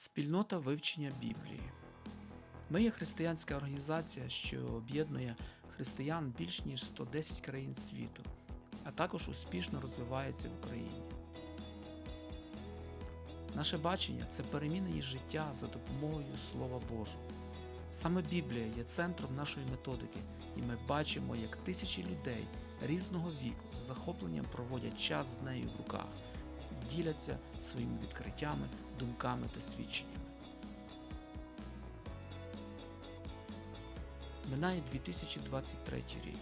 Спільнота вивчення Біблії. Ми є християнська організація, що об'єднує християн більш ніж 110 країн світу, а також успішно розвивається в Україні. Наше бачення це перемінення життя за допомогою Слова Божого. Саме Біблія є центром нашої методики, і ми бачимо, як тисячі людей різного віку з захопленням проводять час з нею в руках, діляться своїми відкриттями, думками та свідченнями. Минає 2023 рік.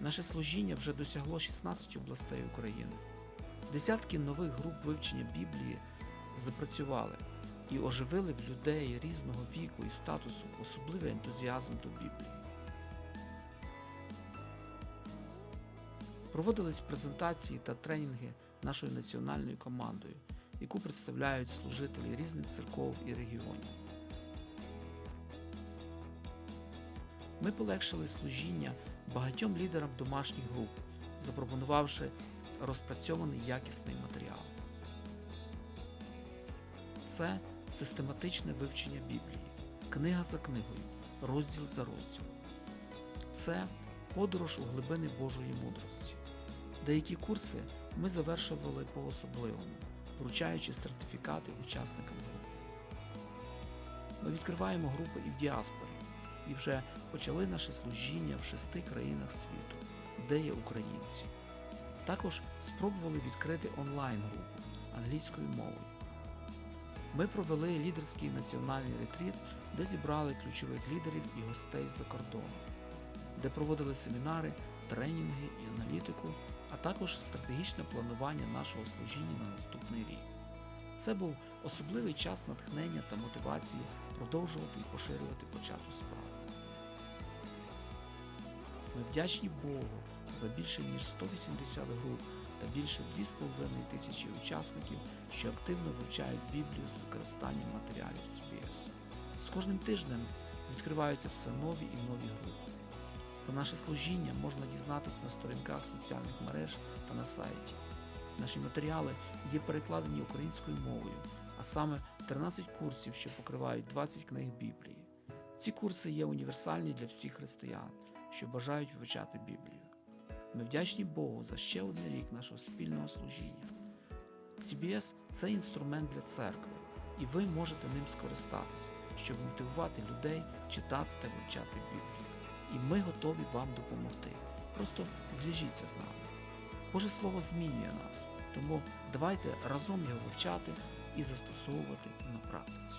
Наше служіння вже досягло 16 областей України. Десятки нових груп вивчення Біблії запрацювали і оживили в людей різного віку і статусу особливий ентузіазм до Біблії. Проводились презентації та тренінги нашою національною командою, яку представляють служителі різних церков і регіонів. Ми полегшили служіння багатьом лідерам домашніх груп, запропонувавши розпрацьований якісний матеріал. Це систематичне вивчення Біблії, книга за книгою, розділ за розділом. Це подорож у глибини Божої мудрості. Деякі курси ми завершували по-особливому, вручаючи сертифікати учасникам групи. Ми відкриваємо групи і в діаспорі, і вже почали наше служіння в шести країнах світу, де є українці. Також спробували відкрити онлайн-групу англійською мовою. Ми провели лідерський національний ретріт, де зібрали ключових лідерів і гостей з-за кордону, де проводили семінари, тренінги і аналітику, також стратегічне планування нашого служіння на наступний рік. Це був особливий час натхнення та мотивації продовжувати і поширювати почату справу. Ми вдячні Богу за більше ніж 180 груп та більше 2,5 тисячі учасників, що активно вивчають Біблію з використанням матеріалів CBS. З кожним тижнем відкриваються все нові і нові групи. Про наше служіння можна дізнатись на сторінках соціальних мереж та на сайті. Наші матеріали є перекладені українською мовою, а саме 13 курсів, що покривають 20 книг Біблії. Ці курси є універсальні для всіх християн, що бажають вивчати Біблію. Ми вдячні Богу за ще один рік нашого спільного служіння. CBS – це інструмент для церкви, і ви можете ним скористатися, щоб мотивувати людей читати та вивчати Біблію. І ми готові вам допомогти. Просто зв'яжіться з нами. Боже Слово змінює нас, тому давайте разом його вивчати і застосовувати на практиці.